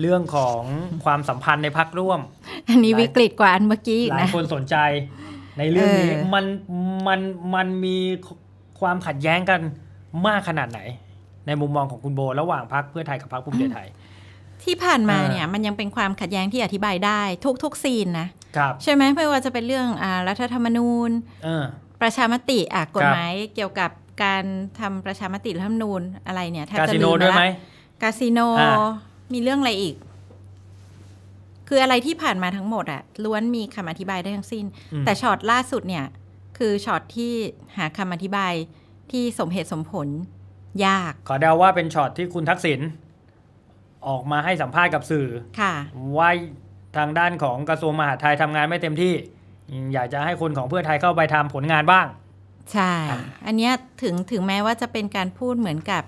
เรื่องของความสัมพันธ์ในพักร่วม อันนี้หลายวิกฤตกว่าอันเมื่อกี้อีกหลายนะ คนสนใจในเรื่องนี้เออ มันมันมันมีความขัดแย้งกันมากขนาดไหน ในมุมมองของคุณโบ ระหว่างพักเพื่อไทยกับพักภูมิใจไทย ที่ผ่านมาเออเนี่ยมันยังเป็นความขัดแย้งที่อธิบายได้ทุกทุกซีนนะครับใช่ไหมไม่ว่าจะเป็นเรื่องอารัฐธรรมนูญ เออ ประชามติอะกฎครับหมายเกี่ยวกับการทำประชามติรัฐธรรมนูญอะไรเนี่ยแทบคาจะสิลืโนมด้วยไหม ละกาสิโนอ่า มีเรื่องอะไรอีก คืออะไรที่ผ่านมาทั้งหมดอะล้วนมีคำอธิบายได้ทั้งสิ้นอืมแต่ช็อตล่าสุดเนี่ย คือช็อตที่หาคำอธิบายที่สมเหตุสมผลยาก ขอเดาว่าเป็นช็อตที่คุณทักษิณออกมาให้สัมภาษณ์กับสื่อ ค่ะ ว่าทางด้านของกระทรวงมหาดไทยทำงานไม่เต็มที่ อยากจะให้คนของเพื่อไทยเข้าไปทำผลงานบ้าง ใช่อ่าอันเนี้ยถึงถึงแม้ว่าจะเป็นการพูดเหมือนกับ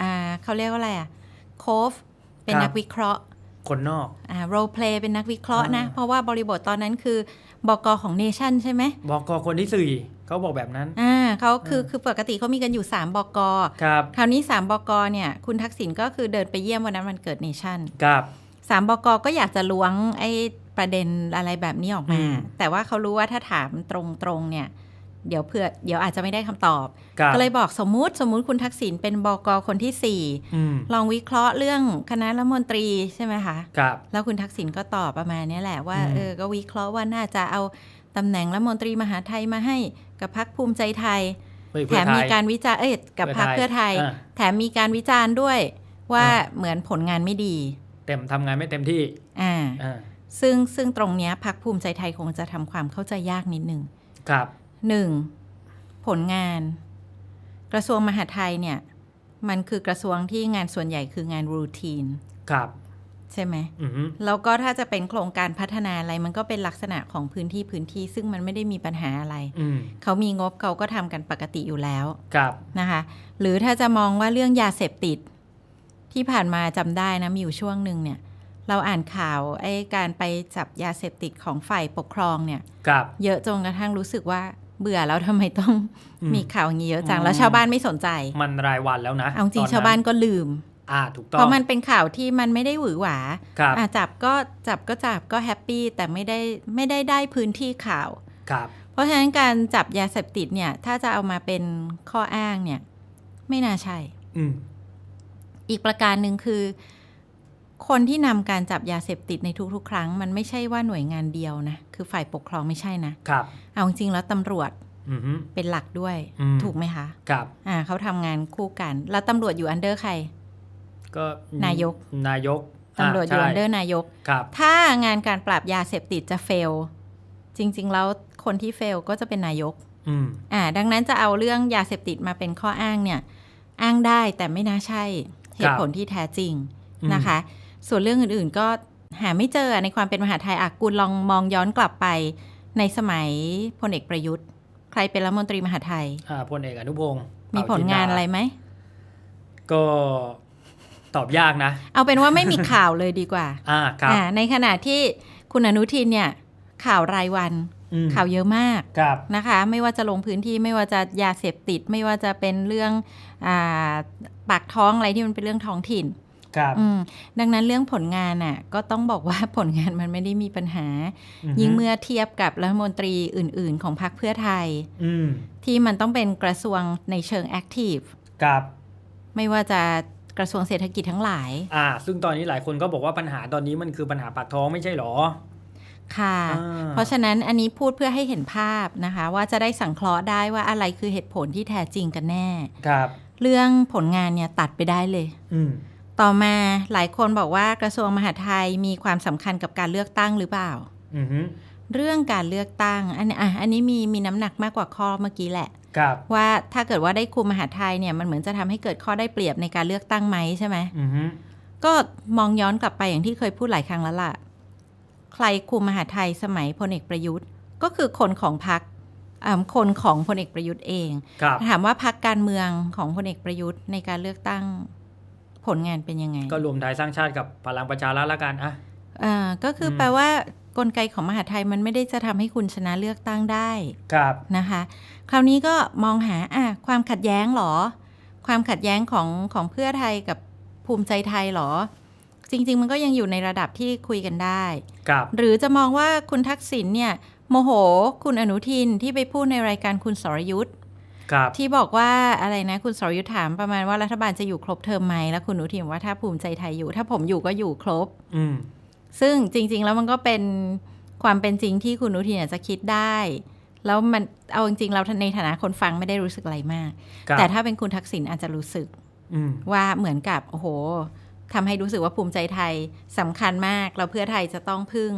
อ่าเขาเรียกว่าอะไรอะโคฟ เป็นนักวิเคราะห์ คนนอกอ่าโรเพลย์เป็นนักวิเคราะห์นะอ่าเพราะว่าบริบทตอนนั้นคือบอกอของเนชั่นใช่ไหมบอกกคนที่สี่เขาบอกแบบนั้นอ่าเขาคืออ่าคือปกติเขามีกันอยู่ 3 บกครับคราวนี้ 3 บกเนี่ยคุณทักษิณก็คือเดินไปเยี่ยมวันนั้นวันเกิดเนชั่นครับสามบกก็อยากจะล้วงไอ้ประเด็นอะไรแบบนี้ออกมาอืมแต่ว่าเขารู้ว่าถ้าถามตรงๆเนี่ย เดี๋ยวเพื่อเดี๋ยวอาจจะไม่ได้คำตอบครับก็เลยบอกสมมุติสมมุติคุณทักษิณเป็นบกคนที่สี่อืมลองวิเคราะห์เรื่องคณะรัฐมนตรีใช่ไหมคะครับแล้วคุณทักษิณก็ตอบประมาณเนี้ยแหละว่าอืมเออก็วิเคราะห์ว่าน่าจะเอาตำแหน่งรัฐมนตรีมหาดไทยมาให้กับพรรคภูมิใจไทยเฮ้ยแถเพื่อมไทมียการวิจารณ์เอ้ยกับพรรคเพื่อไทยอ่าแถมมีการวิจารณ์ด้วยว่าอ่าเหมือนผลงานไม่ดี เต็มทำงานไม่เต็มที่อ่าอ่าซึ่งซึ่งตรงเนี้ยพรรคภูมิใจไทยคงจะทำความเข้าใจยากนิดหนึ่งครับ หนึ่งผลงาน กระทรวงมหาดไทยเนี่ย มันคือกระทรวงที่งานส่วนใหญ่คืองานรูทีน ครับ ใช่ไหมอือฮึแล้วก็ถ้าจะเป็นโครงการพัฒนาอะไรมันก็เป็นลักษณะของพื้นที่พื้นที่ ซึ่งมันไม่ได้มีปัญหาอะไร อืมเขามีงบเขาก็ทำกันปกติอยู่แล้ว ครับ นะคะ หรือถ้าจะมองว่าเรื่องยาเสพติด ที่ผ่านมาจำได้นะ มีอยู่ช่วงหนึ่งเนี่ย เราอ่านข่าวไอ้การไปจับยาเสพติดของฝ่ายปกครองเนี่ย ครับ เยอะจนกระทั่งรู้สึกว่า เบื่อแล้วทำไมต้องอืมมีข่าวอย่างนี้เยอะจังอืมแล้วชาวบ้านไม่สนใจ มันรายวันแล้วนะเอาจริงตอชาวบ้านก็ลืมอ่าถูกต้อเพงราะมันเป็นข่าวที่มันไม่ได้หวือหวาครับอะจับก็จับก็จับก็แฮปปี้แต่ไม่ได้ไม่ได้ได้พื้นที่ข่าวครับ เพราะฉะนั้นการจับยาเสพติดเนี่ย ถ้าจะเอามาเป็นข้ออ้างเนี่ย ไม่น่าใช่ อืมอีกประการหนึ่งคือ คนที่นำการจับยาเสพติดในทุกๆ ครั้ง มันไม่ใช่ว่าหน่วยงานเดียวนะ คือฝ่ายปกครองไม่ใช่นะครับ เอาจริงๆแล้วตำรวจอือฮึเป็นหลักด้วยอืมถูกไหมคะ ครับ อ่าเขาทำงานคู่กัน แล้วตำรวจอยู่อันเดอร์ใคร ก็นายก นายกตำรวจอยู่ใช่อันเดอร์นายกครับ ถ้างานการปราบยาเสพติดจะเฟล จริง ๆ แล้วคนที่เฟลก็จะเป็นนายกอืมอ่า ดังนั้นจะเอาเรื่องยาเสพติดมาเป็นข้ออ้างเนี่ย อ้างได้แต่ไม่น่าใช่เหตุผลที่แท้จริงอืมนะคะ ส่วนเรื่องอื่นๆ ก็หาไม่เจอในความเป็นมหาไทยอากุลลองมองย้อนกลับไป ในสมัยพลเอกประยุทธ์ ใครเป็นรัฐมนตรีมหาไทยอ่าพลเอกอนุพงศ์มีผลงานอะไรไหม ก็ตอบยากนะ เอาเป็นว่าไม่มีข่าวเลยดีกว่าอ่าครับอ่าในขณะที่คุณอนุทินเนี่ยข่าวรายวันอืมข่าวเยอะมากครับนะคะ ไม่ว่าจะลงพื้นที่ไม่ว่าจะยาเสพติด ไม่ว่าจะเป็นเรื่องอาปากท้องอะไรที่มันเป็นเรื่องท้องถิ่น ครับอืมดังนั้นเรื่องผลงานน่ะก็ต้องบอกว่าผลงานมันไม่ได้มีปัญหาอือฮึยิ่งเมื่อเทียบกับรัฐมนตรีอื่น ๆ ของพรรคเพื่อไทยอืมที่มันต้องเป็นกระทรวงในเชิงแอคทีฟครับ ไม่ว่าจะกระทรวงเศรษฐกิจทั้งหลาย อ่า ซึ่งตอนนี้หลายคนก็บอกว่าปัญหาตอนนี้มันคือปัญหาปากท้องไม่ใช่หรอ ค่ะอ่าเพราะฉะนั้นอันนี้พูดเพื่อให้เห็นภาพนะคะ ว่าจะได้สังเคราะห์ได้ว่าอะไรคือเหตุผลที่แท้จริงกันแน่ ครับ เรื่องผลงานเนี่ยตัดไปได้เลย อืม ต่อมาหลายคนบอกว่ากระทรวงมหาดไทยมีความสำคัญกับการเลือกตั้งหรือเปล่า อือฮึเรื่องการเลือกตั้งอันนี้อะอันนี้มีมีน้ำหนักมากกว่าข้อเมื่อกี้แหละ ครับ ว่าถ้าเกิดว่าได้คุมมหาดไทยเนี่ยมันเหมือนจะทำให้เกิดข้อได้เปรียบในการเลือกตั้งไหมใช่ไหม อือฮึก็มองย้อนกลับไปอย่างที่เคยพูดหลายครั้งแล้วล่ะ ใครคุมมหาดไทยสมัยพลเอกประยุทธ์ ก็คือคนของพรรคอ่าคนของพลเอกประยุทธ์เอง ครับ ถามว่าพรรคการเมืองของพลเอกประยุทธ์ในการเลือกตั้ง ผลงานเป็นยังไง ก็รวมไทยสร้างชาติกับพลังประชารัฐละกันอะอ่าก็คืออมแปลว่ากลไกของมหาดไทยมันไม่ได้จะทำให้คุณชนะเลือกตั้งได้ครับนะคะ คราวนี้ก็มองหาอะความขัดแย้งเหรอ ความขัดแย้งของของเพื่อไทยกับภูมิใจไทยเหรอ จริง ๆ มันก็ยังอยู่ในระดับที่คุยกันได้ครับหรือจะมองว่าคุณทักษิณเนี่ยโมโห คุณอนุทินที่ไปพูดในรายการคุณสรยุทธ์ครับ ที่บอกว่าอะไรนะ คุณสรยุทธ์ถามประมาณว่ารัฐบาลจะอยู่ครบเทอมไหมแล้วคุณอนุทินบอกว่าถ้าภูมิใจไทยอยู่ ถ้าผมอยู่ก็อยู่ครบ อืมซึ่งจริง ๆ แล้วมันก็เป็นความเป็นจริงที่คุณอนุทินอาจจะคิดได้ แล้วมันเอาจริงๆเราในฐานะคนฟังไม่ได้รู้สึกอะไรมากครับแต่ถ้าเป็นคุณทักษิณอาจจะรู้สึกอืมว่าเหมือนกับโอ้โหทำให้รู้สึกว่าภูมิใจไทยสำคัญมากแล้วเพื่อไทยจะต้องพึ่ง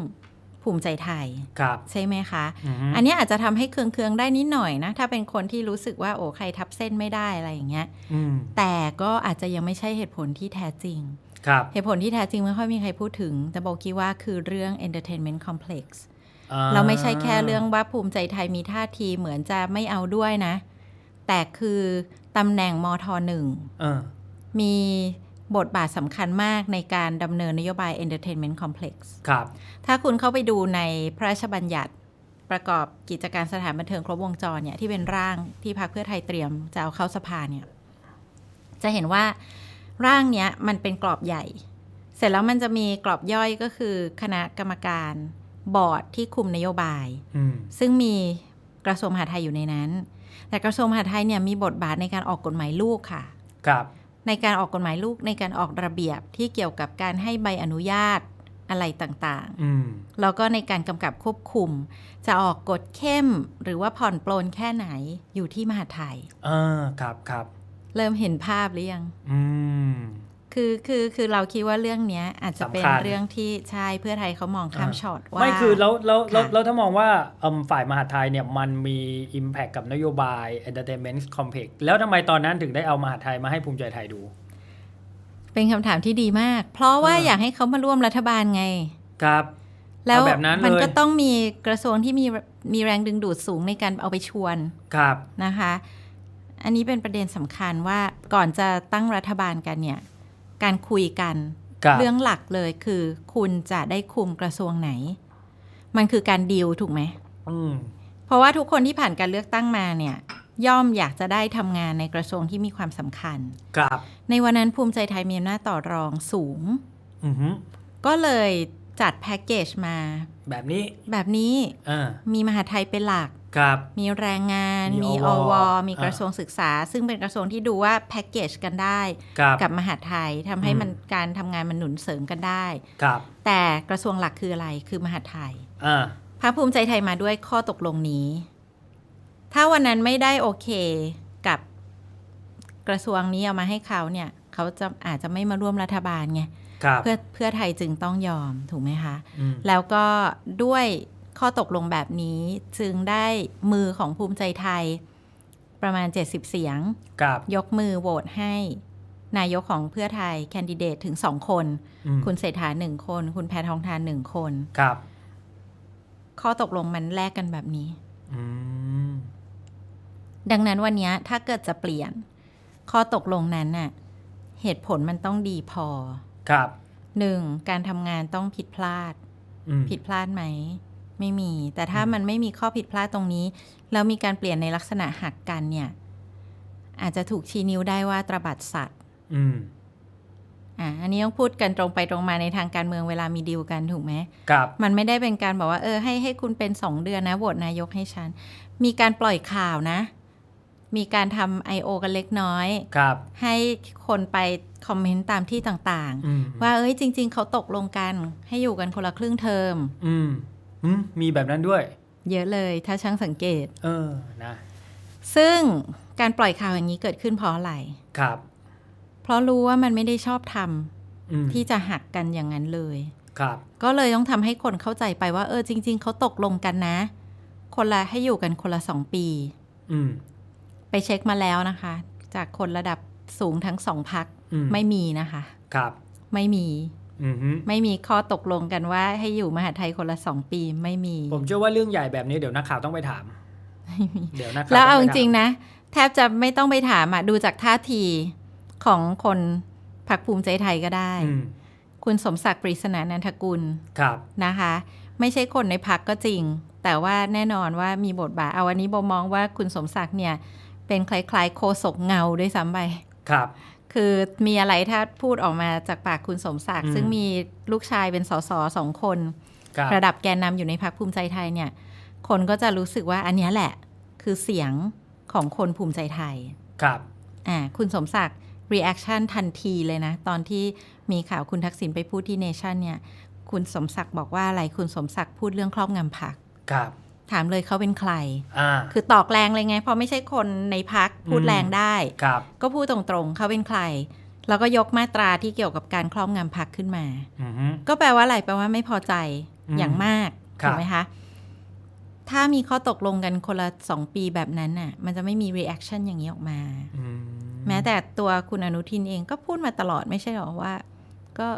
ภูมิใจไทยครับใช่ไหมคะอืมอันนี้อาจจะทำให้เคืองๆได้นิดหน่อยนะ ถ้าเป็นคนที่รู้สึกว่าโอ้ใครทับเส้นไม่ได้อะไรอย่างเงี้ยอืมแต่ก็อาจจะยังไม่ใช่เหตุผลที่แท้จริงครับเหตุผลที่แท้จริงไม่ค่อยมีใครพูดถึง แต่บอกคิดว่าคือเรื่อง entertainment complex อ่เราไม่ใช่แค่เรื่องว่าภูมิใจไทยมีท่าทีเหมือนจะไม่เอาด้วยนะ แต่คือตำแหน่งมทหนึ่งเออมี บทบาทสำคัญมากในการดำเนินนโยบาย entertainment complex ครับ ถ้าคุณเข้าไปดูในพระราชบัญญัติประกอบกิจการสถานบันเทิงครบวงจรเนี่ยที่เป็นร่างที่พรรคเพื่อไทยเตรียมจะเอาเข้าสภาเนี่ยจะเห็นว่าร่างเนี้ยมันเป็นกรอบใหญ่ เสร็จแล้วมันจะมีกรอบย่อยก็คือคณะกรรมการบอร์ดที่คุมนโยบายอืมซึ่งมีกระทรวงมหาดไทยอยู่ในนั้น แต่กระทรวงมหาดไทยเนี่ยมีบทบาทในการออกกฎหมายลูกค่ะ ครับ ในการออกกฎหมายลูกในการออกระเบียบที่เกี่ยวกับการให้ใบอนุญาตอะไรต่างอืมๆแล้วก็ในการกำกับควบคุม จะออกกฎเข้มหรือว่าผ่อนปลนแค่ไหนอยู่ที่มหาดไทยอ่าครับครับ เริ่มเห็นภาพหรือยัง อืม คือคือคือเราคิดว่าเรื่องเนี้ย อาจจะเป็นสำคัญเรื่องที่ใช่เพื่อไทยเขามองข้ามอ่าช็อตว่าไม่คือแล้วแล้วแล้วค่ะแล้วถ้ามองว่าเอิ่มฝ่ายมหาดไทยเนี่ยมันมี Impact กับนโยบาย Entertainment Complex แล้วทำไมตอนนั้นถึงได้เอามหาดไทยมาให้ภูมิใจไทยดู เป็นคำถามที่ดีมาก เพราะว่าอ่าอยากให้เขามาร่วมรัฐบาลไง ครับ แล้วเอาแบบนั้นมันเลยก็ต้องมีกระทรวงที่มีมีแรงดึงดูดสูงในการเอาไปชวนครับนะคะ อันนี้เป็นประเด็นสำคัญว่าก่อนจะตั้งรัฐบาลกันเนี่ย การคุยกันครับเรื่องหลักเลยคือคุณจะได้คุมกระทรวงไหน มันคือการดีลถูกไหมอืมเพราะว่าทุกคนที่ผ่านการเลือกตั้งมาเนี่ย ย่อมอยากจะได้ทำงานในกระทรวงที่มีความสำคัญครับ ในวันนั้นภูมิใจไทยมีอำนาจต่อรองสูงอือหือก็เลยจัดแพ็กเกจมา แบบนี้ แบบนี้อ่ามีมหาไทยเป็นหลักครับ มีแรงงาน มีมีออววมีกระทรวงศึกษา ซึ่งเป็นกระทรวงที่ดูว่าแพ็กเกจกันได้ครับกับมหาไทยทำให้อืมมันการทำงานมันหนุนเสริมกันได้ครับแต่กระทรวงหลักคืออะไรคือมหาไทยอ่าพรรคภูมิใจไทยมาด้วยข้อตกลงนี้ ถ้าวันนั้นไม่ได้โอเคกับกระทรวงนี้เอามาให้เขาเนี่ย เขาจะอาจจะไม่มาร่วมรัฐบาลไงครับเพื่อเพื่อไทยจึงต้องยอมถูกไหมคะอืมแล้วก็ด้วย ข้อตกลงแบบนี้จึงได้มือของภูมิใจไทย ประมาณ 70 เสียงครับยกมือโหวตให้ นายกของเพื่อไทยแคนดิเดตถึงสองคนอืมคุณเศรษฐาหนึ่งคน คุณแพทองทานหนึ่งคนครับ ข้อตกลงมันแลกกันแบบนี้อืมดังนั้นวันเนี้ยถ้าเกิดจะเปลี่ยน ข้อตกลงนั้นน่ะ เหตุผลมันต้องดีพอ ครับหนึ่งการทำงานต้องผิดพลาดอืมผิดพลาดไหม ไม่มี แต่ถ้าอืมมันไม่มีข้อผิดพลาดตรงนี้ แล้วมีการเปลี่ยนในลักษณะหักกันเนี่ย อาจจะถูกชี้นิ้วได้ว่าตระบัดสัตว์อืมอะอันนี้ต้องพูดกันตรงไปตรงมาในทางการเมืองเวลามีดีลกันถูกไหมครับ มันไม่ได้เป็นการบอกว่าเออให้ให้คุณเป็นสองเดือนนะโหวตนายกให้ฉัน มีการปล่อยข่าวนะ มีการทำ I.O. กันเล็กน้อยครับ ให้คนไปคอมเมนต์ตามที่ต่างอืมๆว่าเอ้ยจริง ๆ เขาตกลงกันให้อยู่กันคนละครึ่งเทอม อื มอืมมีแบบนั้นด้วย เยอะเลยถ้าช่างสังเกต เออนะ ซึ่งการปล่อยข่าวอย่างนี้เกิดขึ้นเพราะอะไร ครับ เพราะรู้ว่ามันไม่ได้ชอบทอืมำที่จะหักกันอย่างนั้นเลย ครับ ก็เลยต้องทำให้คนเข้าใจไปว่า เออ จริง ๆเขาตกลงกันนะ คนละให้อยู่กันคนละสองปีอืมไปเช็คมาแล้วนะคะ จากคนระดับสูงทั้งสองพักอืมไม่มีนะคะ ครับ ไม่มีอืมฮึ ไม่มีข้อตกลงกันว่าให้อยู่มหาไทยคนละสองปีไม่มี ผมเชื่อว่าเรื่องใหญ่แบบนี้เดี๋ยวนักข่าวต้องไปถามเดี๋ยวนักข่าวแล้วเอาจต้ไปถมริงๆนะ แทบจะไม่ต้องไปถามอะดูจากท่าทีของคนพรรคภูมิใจไทยก็ได้อืมคุณสมศักดิ์ปริศนานันทกุลครับนะคะ ไม่ใช่คนในพักก็จริง แต่ว่าแน่นอนว่ามีบทบาทเอาวันนี้โบมองว่าคุณสมศักดิ์เนี่ย เป็นคล้ายๆ โคศกเงาด้วยซ้ำไปครับ คือมีอะไรถ้าพูดออกมาจากปากคุณสมศักดิ์อืมซึ่งมีลูกชายเป็นสสสองคนครับระดับแกนนำอยู่ในพรรคภูมิใจไทยเนี่ย คนก็จะรู้สึกว่าอันเนี้ยแหละ คือเสียงของคนภูมิใจไทย ครับอ่าคุณสมศักดิ์ reaction ทันทีเลยนะ ตอนที่มีข่าวคุณทักษิณไปพูดที่เนชั่นเนี่ย คุณสมศักดิ์บอกว่าอะไรคุณสมศักดิ์พูดเรื่องครอบงำพักครับ ถามเลยเขาเป็นใครอ่าคือตอกแรงเลยไง เพราะไม่ใช่คนในพักพูดอืมแรงได้ครับก็พูดตรงๆเขาเป็นใคร แล้วก็ยกมาตราที่เกี่ยวกับการครอบงำพักขึ้นมาอือฮึก็แปลว่าอะไรแปลว่าไม่พอใจอืมอย่างมากครับถูกไหมคะถ้ามีข้อตกลงกันคนละสองปีแบบนั้นน่ะ มันจะไม่มี reaction อย่างนี้ออกมาอืมแม้แต่ตัวคุณอนุทินเองก็พูดมาตลอดไม่ใช่หรอว่า ก็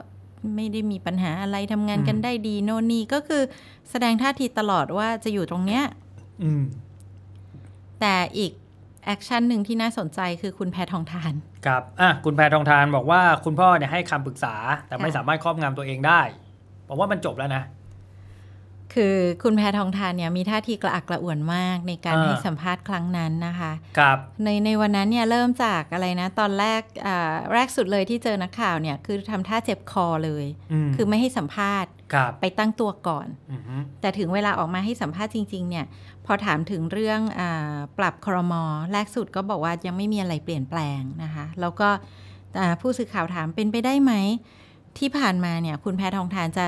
ไม่ได้มีปัญหาอะไรทำงานกันได้ดีโน่นนี่ก็คือแสดงท่าทีตลอดว่าจะอยู่ตรงเนี้ยอืมแต่อีกแอคชั่นหนึ่งที่น่าสนใจคือคุณแพทองทาน ครับอะคุณแพทองทานบอกว่าคุณพ่อเนี่ยให้คำปรึกษา แต่ไม่ค่ะสามารถครอบงำตัวเองได้ผมว่ามันจบแล้วนะ คือคุณแพทองทานเนี่ยมีท่าทีกระอักกระอ่วนมากในการอ่าให้สัมภาษณ์ครั้งนั้นนะคะครับในในวันนั้นเนี่ยเริ่มจากอะไรนะ ตอนแรกอ่าแรกสุดเลยที่เจอนักข่าวเนี่ยคือทำท่าเจ็บคอเลยอืมคือไม่ให้สัมภาษณ์ครับไปตั้งตัวก่อนอือฮึแต่ถึงเวลาออกมาให้สัมภาษณ์จริง ๆ เนี่ย พอถามถึงเรื่องอาปรับครมแรกสุดก็บอกว่ายังไม่มีอะไรเปลี่ยนแปลงนะคะ แล้วก็อ่าผู้สื่อข่าวถามเป็นไปได้ไหมที่ผ่านมาเนี่ยคุณแพทองทานจะ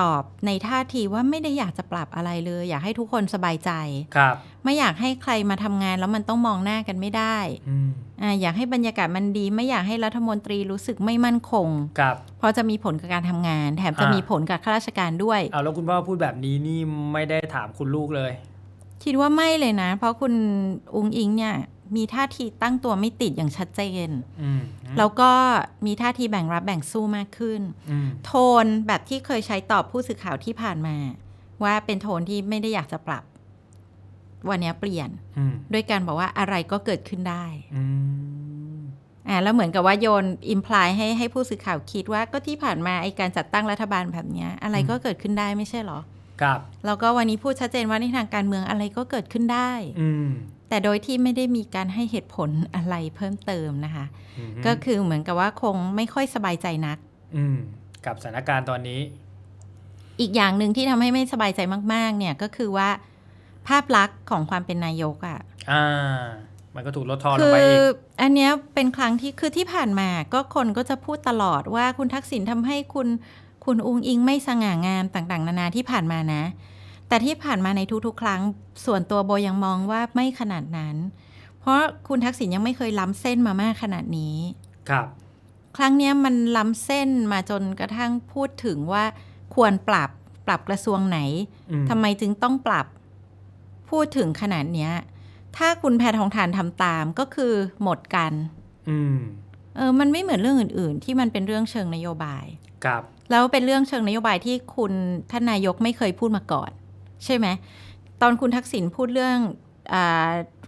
ตอบในท่าทีว่าไม่ได้อยากจะปรับอะไรเลย อยากให้ทุกคนสบายใจครับ ไม่อยากให้ใครมาทำงานแล้วมันต้องมองหน้ากันไม่ได้อืมอาอยากให้บรรยากาศมันดี ไม่อยากให้รัฐมนตรีรู้สึกไม่มั่นคง ครับ เพราะจะมีผลกับการทำงาน แถมจะอ่ามี มีผลกับข้าราชการด้วย เอาแล้วคุณพ่อพูดแบบนี้นี่ไม่ได้ถามคุณลูกเลย คิดว่าไม่เลยนะ เพราะคุณอุงอิงเนี่ย มีท่าทีตั้งตัวไม่ติดอย่างชัดเจนอืมแล้วก็มีท่าทีแบ่งรับแบ่งสู้มากขึ้นอืมโทนแบบที่เคยใช้ตอบผู้สื่อข่าวที่ผ่านมา ว่าเป็นโทนที่ไม่ได้อยากจะปรับ วันนี้เปลี่ยนอืมด้วยการบอกว่าอะไรก็เกิดขึ้นได้อืมอ่าแล้วเหมือนกับว่าโยนอิมพลายให้ให้ผู้สื่อข่าวคิดว่าก็ที่ผ่านมาไอการจัดตั้งรัฐบาลแบบเนี้ยอะไรก็เกิดขึ้นได้ไม่ใช่เหรอ ครับแล้วก็วันนี้พูดชัดเจนว่าในทางการเมืองอะไรก็เกิดขึ้นได้ อืมแต่โดยที่ไม่ได้มีการให้เหตุผลอะไรเพิ่มเติมนะคะอืมก็คือเหมือนกับว่าคงไม่ค่อยสบายใจนักอืมกับสถานการณ์ตอนนี้ อีกอย่างหนึ่งที่ทำให้ไม่สบายใจมาก ๆ เนี่ยก็คือว่าภาพลักษณ์ของความเป็นนายกอะ่ะอ่า มันก็ถูกลดทอนลคืงไปอีกอันเนี้ยเป็นครั้งที่คือที่ผ่านมาก็คนก็จะพูดตลอดว่าคุณทักษิณทำให้คุณ คุณอุงอิงไม่สง่างามต่างๆ นานาที่ผ่านมานะ แต่ที่ผ่านมาในทุกๆ ครั้ง ส่วนตัวโบยังมองว่าไม่ขนาดนั้น เพราะคุณทักษิณยังไม่เคยล้ำเส้นมามากขนาดนี้ ครับ ครั้งเนี้ยมันล้ำเส้นมาจนกระทั่งพูดถึงว่าควรปรับปรับกระทรวงไหนอืมทำไมจึงต้องปรับพูดถึงขนาดเนี้ย ถ้าคุณแพทองทานทำตามก็คือหมดกัน อืมเออ มันไม่เหมือนเรื่องอื่น ๆ ที่มันเป็นเรื่องเชิงนโยบาย ครับ แล้วเป็นเรื่องเชิงนโยบายที่คุณท่านนายกไม่เคยพูดมาก่อน ใช่ไหม ตอนคุณทักษิณพูดเรื่องอ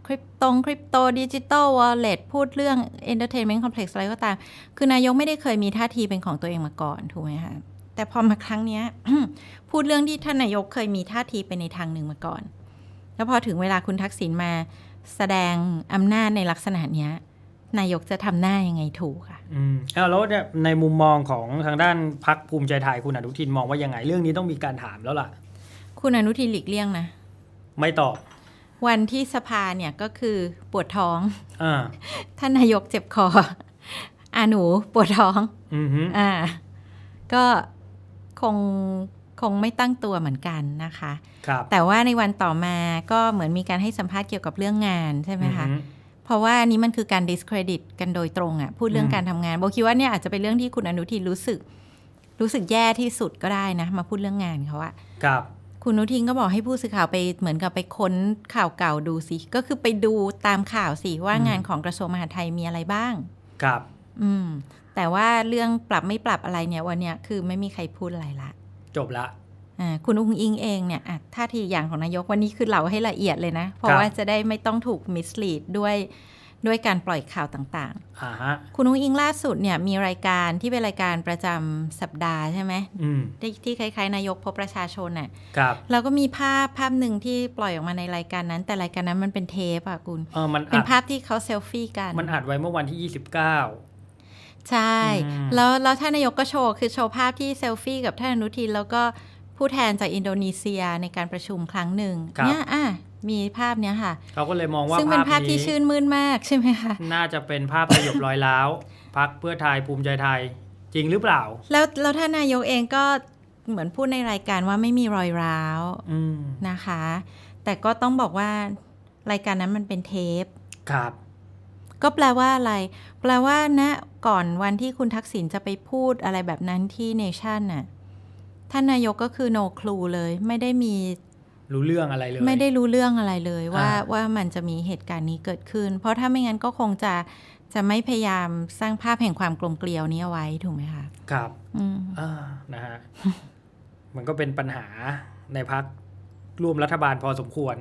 คริปตงคริปโตดิจิตอลวอลเล็ตพูดเรื่อง Entertainment Complex อะไรก็ตาม คือนายกไม่ได้เคยมีท่าทีเป็นของตัวเองมาก่อน ถูกไหมคะแต่พอมาครั้งนี้พูดเรื่องที่ท่านนายกเคยมีท่าทีไปในทางหนึ่งมาก่อน แล้วพอถึงเวลาคุณทักษิณมาแสดงอำนาจในลักษณะนี้ นายกจะทำหน้ายังไงถูกค่ะอืมเอาแล้วเนี่ยในมุมมองของทางด้านพักภูมิใจไทยคุณอนุทินมองว่ายังไงเรื่องนี้ต้องมีการถามแล้วล่ะ คุณอนุทินหลีกเลี่ยงนะ ไม่ตอบวันที่สภาเนี่ยก็คือปวดท้องอ่าท่านนายกเจ็บคออ่าหนูปวดท้องอือฮึอ่า ก็คงคงไม่ตั้งตัวเหมือนกันนะคะครับแต่ว่าในวันต่อมาก็เหมือนมีการให้สัมภาษณ์เกี่ยวกับเรื่องงานใช่ไหมคะอือฮึ เพราะว่าอันนี้มันคือการ discredit กันโดยตรงอะพูดเรื่องอืมการทำงานโบคิดว่าเนี่ยอาจจะเป็นเรื่องที่คุณอนุทินรู้สึก รู้สึกแย่ที่สุดก็ได้นะ มาพูดเรื่องงานเขาอะครับคุณอนุทินก็บอกให้ผู้สื่อข่าวไปเหมือนกับไปค้นข่าวเก่าดูสิ ก็คือไปดูตามข่าวสิว่าอืมงานของกระทรวงมหาดไทยมีอะไรบ้าง ครับ อืม แต่ว่าเรื่องปรับไม่ปรับอะไรเนี่ยวันเนี้ยคือไม่มีใครพูดอะไรละ จบละอ่า คุณอุ้งอิงเองเนี่ยอะท่าทีอย่างของนายกวันนี้คือเราให้ละเอียดเลยนะ เพราะครับว่าจะได้ไม่ต้องถูกมิสลีดด้วยด้วยการปล่อยข่าวต่างอ่าฮะๆคุณอุ้งอิงล่าสุดเนี่ยมีรายการที่เป็นรายการประจำสัปดาห์ใช่ไหมอืมที่ที่คล้ายๆ นายกพบประชาชนน่ะครับแล้วก็มีภาพภาพหนึ่งที่ปล่อยออกมาในรายการนั้น แต่รายการนั้นมันเป็นเทปอะคุณเออมันเป็นอัดภาพที่เขาเซลฟี่กัน มันอัดไว้เมื่อวันที่ 29 ใช่อืมแล้วแล้วท่านนายกก็โชว์คือโชว์ภาพที่เซลฟี่กับท่านอนุทินแล้วก็ ผู้แทนจากอินโดนีเซียในการประชุมครั้งหนึ่งครับเนี่ยอะมีภาพเนี้ยค่ะ เขาก็เลยมองว่าซึ่งเป็นภาพที่นี้ชื่นมื่นมากใช่ไหมคะน่าจะเป็นภาพสยบรอยร้าวพักเพื่อไทยภูมิใจไทยจริงหรือเปล่า แล้วแล้วท่านนายกเองก็เหมือนพูดในรายการว่าไม่มีรอยร้าวอืมนะคะ แต่ก็ต้องบอกว่ารายการนั้นมันเป็นเทปครับ ก็แปลว่าอะไร แปลว่าณก่อนวันที่คุณทักษิณจะไปพูดอะไรแบบนั้นที่เนชั่นน่ะ ท่านนายกก็คือ no clue เลยไม่ได้มีรู้เรื่องอะไรเลย ไม่ได้รู้เรื่องอะไรเลยว่าอ่าว่ามันจะมีเหตุการณ์นี้เกิดขึ้น เพราะถ้าไม่งั้นก็คงจะจะไม่พยายามสร้างภาพแห่งความกลมเกลียวนี้เอาไว้ถูกไหมคะครับอืมอ่านะฮะมันก็เป็นปัญหาในพักร่วมรัฐบาลพอสมควร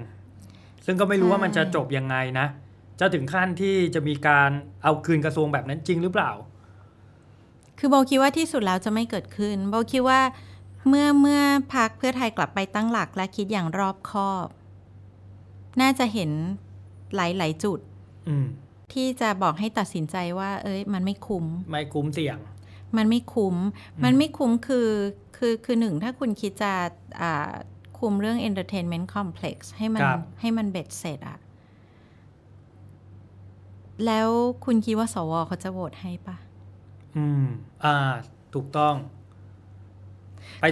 ซึ่งก็ไม่รู้ว่ามันจะจบยังไงนะจะถึงขั้นที่จะมีการเอาคืนกระทรวงแบบนั้นจริงหรือเปล่า คือโบคิดว่าที่สุดแล้วจะไม่เกิดขึ้นโบคิดว่า เมื่อเมื่อพักเพื่อไทยกลับไปตั้งหลักและคิดอย่างรอบคอบ น่าจะเห็นหลาย ๆ จุดอืมที่จะบอกให้ตัดสินใจว่า เอ้ย มันไม่คุ้ม ไม่คุ้มเสี่ยง มันไม่คุ้ม มันไม่คุ้มคือคือคือหนึ่งถ้าคุณคิดจะอ่าคุมเรื่อง entertainment complex ให้มันครับให้มันเบ็ดเสร็จอะแล้วคุณคิดว่าสวเขาจะโหวตให้ปะอืม อ่า ถูกต้องไป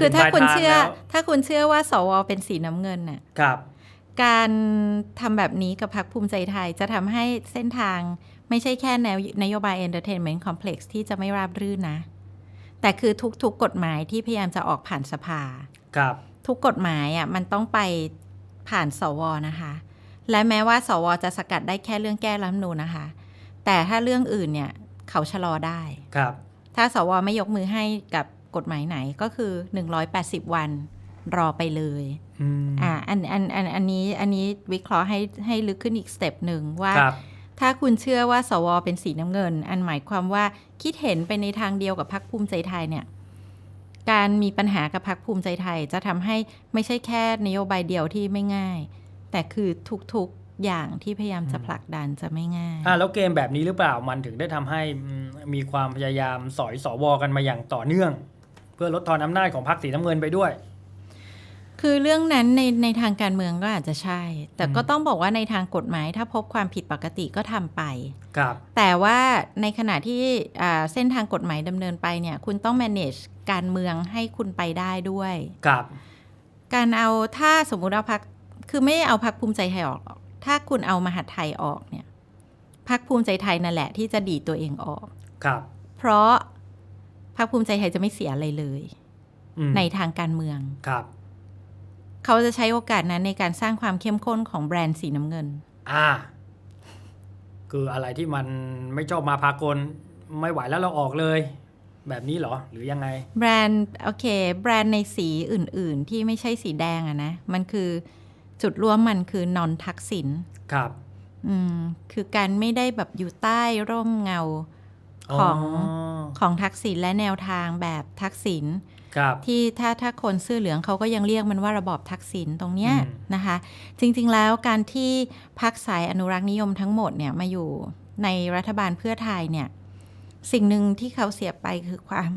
คืถึองถ้าปลายคุณทางเชื่อแล้วถ้าคุณเชื่อว่าสวเป็นสีน้ำเงินน่ะครับการทำแบบนี้กับพรรคภูมิใจไทยจะทำให้เส้นทางไม่ใช่แค่แนวนโยบาย entertainment complex ที่จะไม่ราบรื่นนะ แต่คือทุกๆกฎหมายที่พยายามจะออกผ่านสภา ครับ ทุกกฎหมายอะมันต้องไปผ่านสวนะคะ และแม้ว่าสวจะสกัดได้แค่เรื่องแก้รัฐธรรมนูญนะคะ แต่ถ้าเรื่องอื่นเนี่ยเขาชะลอได้ ครับ ถ้าสวไม่ยกมือให้กับ กฎหมายไหนก็คือ 180 วันรอไปเลยอืมอ่าอันอันอันอันนี้อันนี้วิเคราะห์ให้ให้ลึกขึ้นอีกสเต็ปหนึ่งว่าครับถ้าคุณเชื่อว่าสวเป็นสีน้ำเงิน อันหมายความว่าคิดเห็นไปในทางเดียวกับพรรคภูมิใจไทยเนี่ยการมีปัญหากับพรรคภูมิใจไทยจะทำให้ไม่ใช่แค่นโยบายเดียวที่ไม่ง่าย แต่คือทุกๆอย่างที่พยายามจะผลักดันจะไม่ง่ายอ่าแล้วเกมแบบนี้หรือเปล่ามันถึงได้ทำให้อืมมีความพยายามสอยสวกันมาอย่างต่อเนื่อง เพื่อลดทอนอำนาจของพรรคสีน้ำเงินไปด้วย คือเรื่องนั้นในในทางการเมืองก็อาจจะใช่ แต่อืมก็ต้องบอกว่าในทางกฎหมาย ถ้าพบความผิดปกติก็ทำไป ครับ แต่ว่าในขณะที่อ่าเส้นทางกฎหมายดำเนินไปเนี่ยคุณต้อง manage การเมืองให้คุณไปได้ด้วย ครับ การเอาถ้าสมมุติเอาพักคือไม่เอาพักภูมิใจไทยออกหรอกถ้าคุณเอามหาดไทยออกเนี่ยพักภูมิใจไทยนั่นแหละที่จะดีดตัวเองออก ครับ เพราะ พักภูมิใจไทยจะไม่เสียอะไรเลยอืมในทางการเมืองครับ เขาจะใช้โอกาสนั้นในการสร้างความเข้มข้นของแบรนด์สีน้ำเงิน อ่า คืออะไรที่มันไม่ชอบมาพากลไม่ไหวแล้วเราออกเลย แบบนี้เหรอ หรือยังไง แบรนด์ โอเค แบรนด์ในสีอื่น ๆ ที่ไม่ใช่สีแดงอะนะ มันคือจุดร่วมมันคือนอนทักษิณครับ อืม คือการไม่ได้แบบอยู่ใต้ร่มเงา ของของทักษิณและแนวทางแบบทักษิณครับที่ถ้าถ้าคนเสื้อเหลืองเขาก็ยังเรียกมันว่าระบอบทักษิณตรงเนี้ยอืมนะคะ จริงๆแล้วการที่พักสายอนุรักษ์นิยมทั้งหมดเนี่ยมาอยู่ในรัฐบาลเพื่อไทยเนี่ยสิ่งหนึ่งที่เขาเสียไปคือความ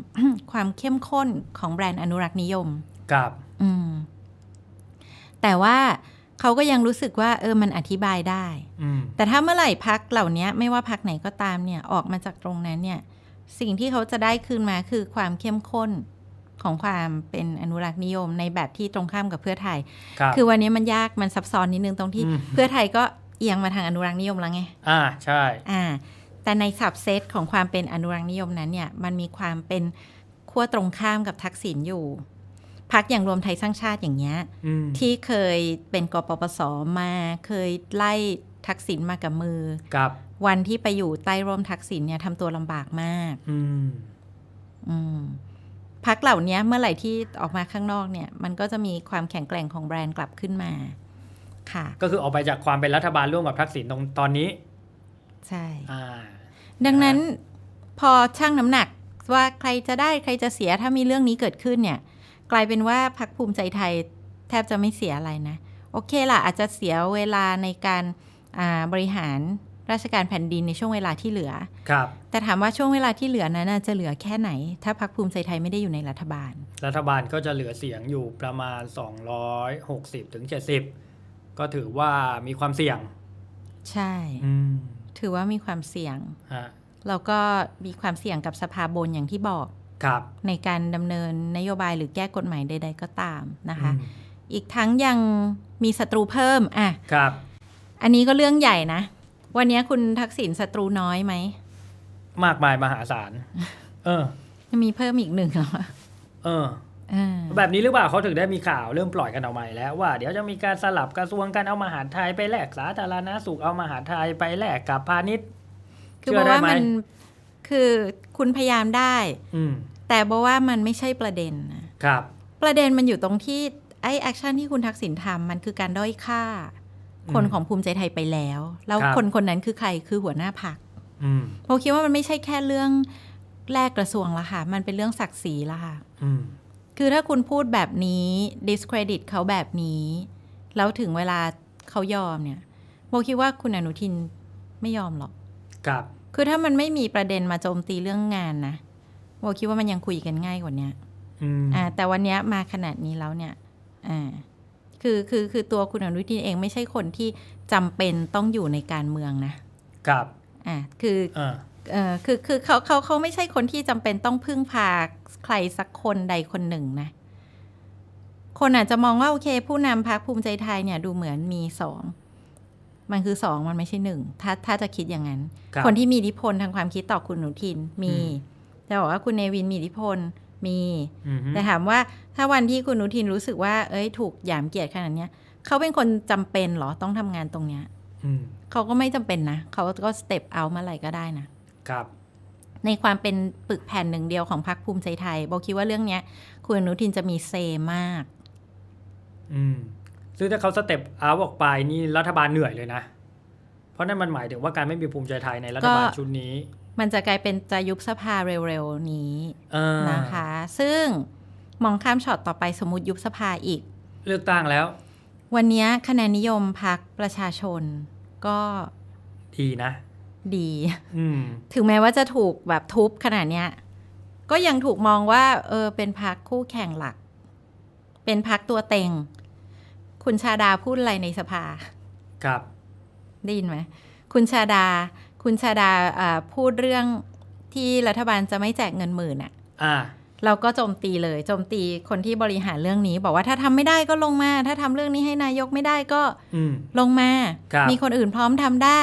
ความเข้มข้นของแบรนด์อนุรักษ์นิยม ครับ อืม แต่ว่า เขาก็ยังรู้สึกว่าเออมันอธิบายได้อืมแต่ถ้าเมื่อไหร่พักเหล่านี้ไม่ว่าพักไหนก็ตามเนี่ยออกมาจากตรงนั้นเนี่ย สิ่งที่เขาจะได้คืนมาคือความเข้มข้นของความเป็นอนุรักษ์นิยมในแบบที่ตรงข้ามกับเพื่อไทยครับคือวันนี้มันยากมันซับซ้อนนิดนึงตรงที่อืมเพื่อไทยก็เอียงมาทางอนุรักษ์นิยมแล้วไง อ่าใช่ อ่า แต่ในสับเซตของความเป็นอนุรักษ์นิยมนั้นเนี่ย มันมีความเป็นขั้วตรงข้ามกับทักษิณอยู่ พักอย่างรวมไทยสร้างชาติอย่างเงี้ยอืมที่เคยเป็นกปปสมาเคยไล่ทักษิณมากับมือครับวันที่ไปอยู่ใต้ร่มทักษิณเนี่ยทำตัวลำบากมากอืมอืมพักเหล่านี้เมื่อไหร่ที่ออกมาข้างนอกเนี่ย มันก็จะมีความแข็งแกร่งของแบรนด์กลับขึ้นมาค่ะ ก็คือออกไปจากความเป็นรัฐบาลร่วมกับทักษิณตรงตอนนี้ ใช่อ่าดังนั้นพอชั่งน้ำหนักว่าใครจะได้ใครจะเสียถ้ามีเรื่องนี้เกิดขึ้นเนี่ย กลายเป็นว่าพักภูมิใจไทยแทบจะไม่เสียอะไรนะ โอเคล่ะ อาจจะเสียเวลาในการอ่าบริหารราชการแผ่นดินในช่วงเวลาที่เหลือ ครับ แต่ถามว่าช่วงเวลาที่เหลือนั้นน่ะจะเหลือแค่ไหน ถ้าพักภูมิใจไทยไม่ได้อยู่ในรัฐบาล รัฐบาลก็จะเหลือเสียงอยู่ประมาณ 260ถึง70 ก็ถือว่ามีความเสี่ยง ใช่อืมถือว่ามีความเสี่ยงฮะแล้วก็มีความเสี่ยงกับสภาบนอย่างที่บอกครับ ในการดำเนินนโยบายหรือแก้กฎหมายใด ๆ ก็ตามนะคะอืมอีกทั้งยังมีศัตรูเพิ่มอะครับอันนี้ก็เรื่องใหญ่นะ วันนี้คุณทักษิณศัตรูน้อยไหม มากมายมหาศาล เออ มีเพิ่มอีกหนึ่งเหรอเออเออแบบนี้หรือเปล่าเขาถึงได้มีข่าวเริ่มปล่อยกันออกมาอีกแล้วว่าเดี๋ยวจะมีการสลับกระทรวงการเอามหาดไทยไปแลกสาธารณสุขเอามหาดไทยไปแลกกับพาณิชย์คือเชื่บออกได้ว่าไหมมัน คือคุณพยายามได้ อืมแต่บอกว่ามันไม่ใช่ประเด็นนะครับ ประเด็นมันอยู่ตรงที่ไอ้แอคชั่นที่คุณทักษิณทำมันคือการด้อยค่า คนอืมของภูมิใจไทยไปแล้ว แล้วครับ คนคนนั้นคือใครคือหัวหน้าพักอืมโมคิดว่ามันไม่ใช่แค่เรื่องแลกกระทรวงละค่ะ มันเป็นเรื่องศักดิ์ศรีละค่ะ อืมคือถ้าคุณพูดแบบนี้ discredit เขาแบบนี้ แล้วถึงเวลาเขายอมเนี่ยโมคิดว่าคุณอนุทินไม่ยอมหรอก ครับ คือถ้ามันไม่มีประเด็นมาโจมตีเรื่องงานนะโมคิดว่ามันยังคุยกันง่ายกว่าเนี้ยอืมอ่า แต่วันเนี้ยมาขนาดนี้แล้วเนี่ย อ่า คือคือคือตัวคุณอนุทินเองไม่ใช่คนที่จำเป็นต้องอยู่ในการเมืองนะครับ อ่า คืออ่าเอ่อคือคือเขาเขาเขาไม่ใช่คนที่จำเป็นต้องพึ่งพาใครสักคนใดคนหนึ่งนะ คนอาจจะมองว่าโอเค ผู้นำพรรคภูมิใจไทยเนี่ย ดูเหมือนมีสอง มันคือสองมันไม่ใช่หนึ่งถ้าถ้าจะคิดอย่างนั้นครับคนที่มีอิทธิพลทางความคิดต่อคุณอนุทินมีอืมจะบอกว่าคุณเนวินมีอิทธิพลมีอืมแต่ถามว่าถ้าวันที่คุณอนุทินรู้สึกว่า เอ้ยถูกหยามเกียรติขนาดเนี้ยเขาเป็นคนจำเป็นเหรอต้องทำงานตรงเนี้ยอืมเขาก็ไม่จำเป็นนะเขาก็สเต็ปเอาเมื่อไหร่ก็ได้นะครับ ในความเป็นปึกแผ่นหนึ่งเดียวของพรรคภูมิใจไทยบอกคิดว่าเรื่องเนี้ย คุณอนุทินจะมีเซมาก อืม ซึ่งถ้าเขาสเต็ปเอาออกไปนี่รัฐบาลเหนื่อยเลยนะ เพราะนั่นมันหมายถึงว่าการไม่มีภูมิใจไทยในรัฐบาลก็ชุดนี้ มันจะกลายเป็นจะยุบสภาเร็วๆนี้เออนะคะ ซึ่งมองข้ามช็อตต่อไปสมมติยุบสภาอีก เลือกตั้งแล้ว วันเนี้ยคะแนนนิยมพรรคประชาชนก็ดีนะ ดีอืมถึงแม้ว่าจะถูกแบบทุบขนาดเนี้ย ก็ยังถูกมองว่า เออเป็นพักคู่แข่งหลัก เป็นพักตัวเต็ง คุณชาดาพูดอะไรในสภา ครับ ได้ยินไหม คุณชาดา คุณชาดาอ่าพูดเรื่องที่รัฐบาลจะไม่แจกเงินหมื่นอะอ่า เราก็โจมตีเลยโจมตีคนที่บริหารเรื่องนี้ บอกว่าถ้าทำไม่ได้ก็ลงมา ถ้าทำเรื่องนี้ให้นายกไม่ได้ก็อืมลงมาครับมีคนอื่นพร้อมทำได้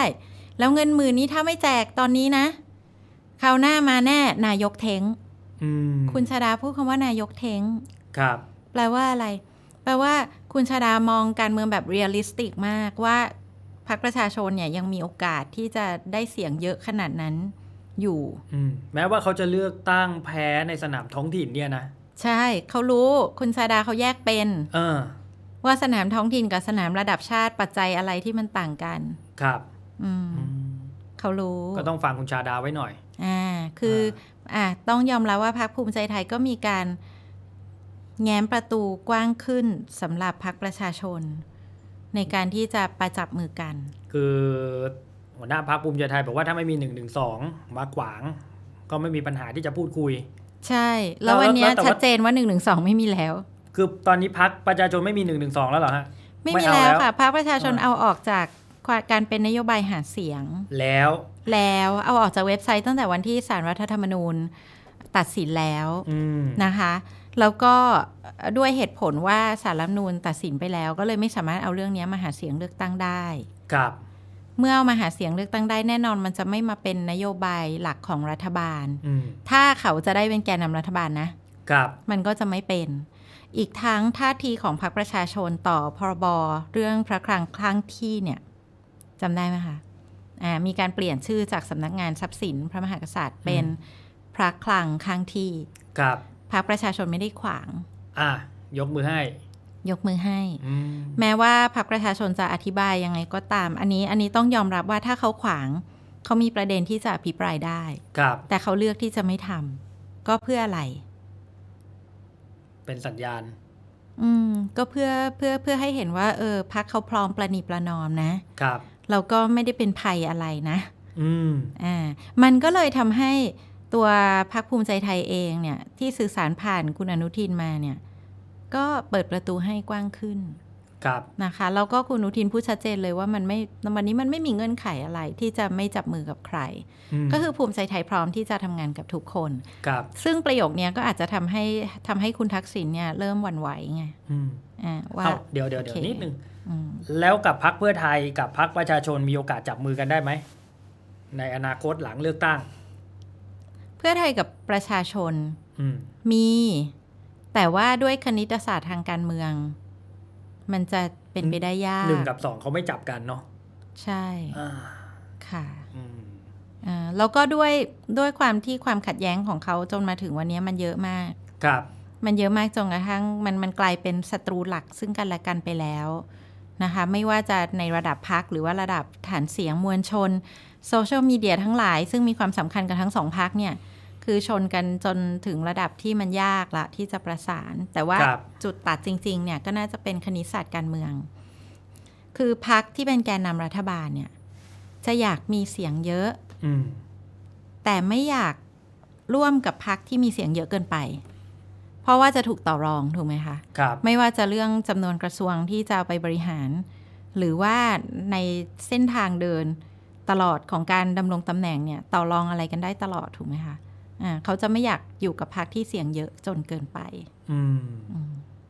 แล้วเงินหมื่นนี้ถ้าไม่แจกตอนนี้นะคราวหน้ามาแน่นายกเท้งอืมคุณชาดาพูดคำว่านายกเท้งครับ แปลว่าอะไร แปลว่า คุณชาดามองการเมืองแบบเรียลลิสติกมากว่าพรรคประชาชนเนี่ยยังมีโอกาสที่จะได้เสียงเยอะขนาดนั้นอยู่อืมแม้ว่าเขาจะเลือกตั้งแพ้ในสนามท้องถิ่นเนี่ยนะ ใช่เขารู้คุณชาดาเขาแยกเป็น เออ ว่าสนามท้องถิ่นกับสนามระดับชาติปัจจัยอะไรที่มันต่างกัน ครับ อืมอืมเขารู้ ก็ต้องฟังคุณชาดาไว้หน่อย อ่า คือ อ่า ต้องยอมรับว่าพรรคภูมิใจไทยก็มีการ แง้มประตูกว้างขึ้นสำหรับพรรคประชาชน ในการที่จะประจับมือกัน คือหัวหน้าพรรคภูมิใจไทยบอกว่าถ้าไม่มีหนึ่งหนึ่งสองมาขวาง ก็ไม่มีปัญหาที่จะพูดคุย ใช่ แล้ววันเนี้ยแล้วแต่ว่าชัดเจนว่า1นึไม่มีแล้ว คือตอนนี้พักประชาชนไม่มีหนึ่งหนึ่งสองแล้วเหรอฮะไม่ไม่มีเอาแล้วแล้วค่ะพรรคประชาชนอ่าเอาออกจากการเป็นนโยบายหาเสียง แล้ว แล้วเอาออกจากเว็บไซต์ตั้งแต่วันที่สารรัฐธรรมนูญตัดสินแล้วอืมนะคะ แล้วก็ด้วยเหตุผลว่าสารรัฐธรรมนูญตัดสินไปแล้ว ก็เลยไม่สามารถเอาเรื่องนี้มาหาเสียงเลือกตั้งได้ครับ เมื่อเอามาหาเสียงเลือกตั้งได้แน่นอนมันจะไม่มาเป็นนโยบายหลักของรัฐบาลอืมถ้าเขาจะได้เป็นแกนนำรัฐบาลนะครับมันก็จะไม่เป็น อีกทั้งท่าทีของพรรคประชาชนต่อพรบเรื่องพระคลังคลั่งที่เนี่ยจำได้ไหมคะอ่ามีการเปลี่ยนชื่อจากสำนักงานทรัพย์สินพระมหากษัตริย์เป็นพระคลังข้างที่ครับ พรรคประชาชนไม่ได้ขวาง อะ ยกมือให้ ยกมือให้อืมแม้ว่าพรรคประชาชนจะอธิบายยังไงก็ตาม อันนี้อันนี้ต้องยอมรับว่าถ้าเขาขวางเขามีประเด็นที่จะอภิปรายได้ ครับ แต่เขาเลือกที่จะไม่ทำก็เพื่ออะไร เป็นสัญญาณ อืม ก็เพื่อเพื่อเพื่อให้เห็นว่า เออพักเขาพร้อมประนีประนอมนะ ครับแล้วก็ไม่ได้เป็นภัยอะไรนะ อืม อ่า มันก็เลยทำให้ ตัวพรรคภูมิใจไทยเองเนี่ยที่สื่อสารผ่านคุณอนุทินมาเนี่ยก็เปิดประตูให้กว้างขึ้นครับนะคะแล้วก็คุณอนุทินพูดชัดเจนเลยว่ามันไม่วันนี้มันไม่มีเงื่อนไขอะไรที่จะไม่จับมือกับใครมก็คือภูมิใจไทยพร้อมที่จะทำงานกับทุกคนครับซึ่งประโยคเนี้ยก็อาจจะทำให้ทำให้คุณทักษิณเนี่ยเริ่มหวั่นไหวไงอืมอ่าว่าเอาเดี๋ยวเดี๋ยวเดี๋ยวโอเคนิดนึงอืมแล้วกับพักเพื่อไทยกับพักประชาชนมีโอกาสจับมือกันได้ไหมในอนาคตหลังเลือกตั้ง เพื่อไทยกับประชาชนอืมมี แต่ว่าด้วยคณิตศาสตร์ทางการเมือง มันจะเป็นไปได้ยากหนึ่งกับสองเขาไม่จับกันเนาะใช่อ่าค่ะอืมอ่าแล้วก็ด้วยด้วยความที่ความขัดแย้งของเขาจนมาถึงวันนี้มันเยอะมาก ครับ มันเยอะมากจนกระทั่งมันมันกลายเป็นศัตรูหลักซึ่งกันและกันไปแล้ว นะคะ ไม่ว่าจะในระดับพักหรือว่าระดับฐานเสียงมวลชนโซเชียลมีเดียทั้งหลาย ซึ่งมีความสำคัญกับทั้งสองพักเนี่ย คือชนกันจนถึงระดับที่มันยากละที่จะประสาน แต่ว่าครับจุดตัดจริง ๆ เนี่ย ก็น่าจะเป็นคณิตศาสตร์การเมือง คือพักที่เป็นแกนนำรัฐบาลเนี่ย จะอยากมีเสียงเยอะอืมแต่ไม่อยากร่วมกับพักที่มีเสียงเยอะเกินไป เพราะว่าจะถูกต่อรองถูกไหมคะครับไม่ว่าจะเรื่องจำนวนกระทรวงที่จะเอาไปบริหาร หรือว่าในเส้นทางเดินตลอดของการดำรงตำแหน่งเนี่ยต่อรองอะไรกันได้ตลอดถูกไหมคะอ่าเขาจะไม่อยากอยู่กับพรรคที่เสียงเยอะจนเกินไป อืมอืม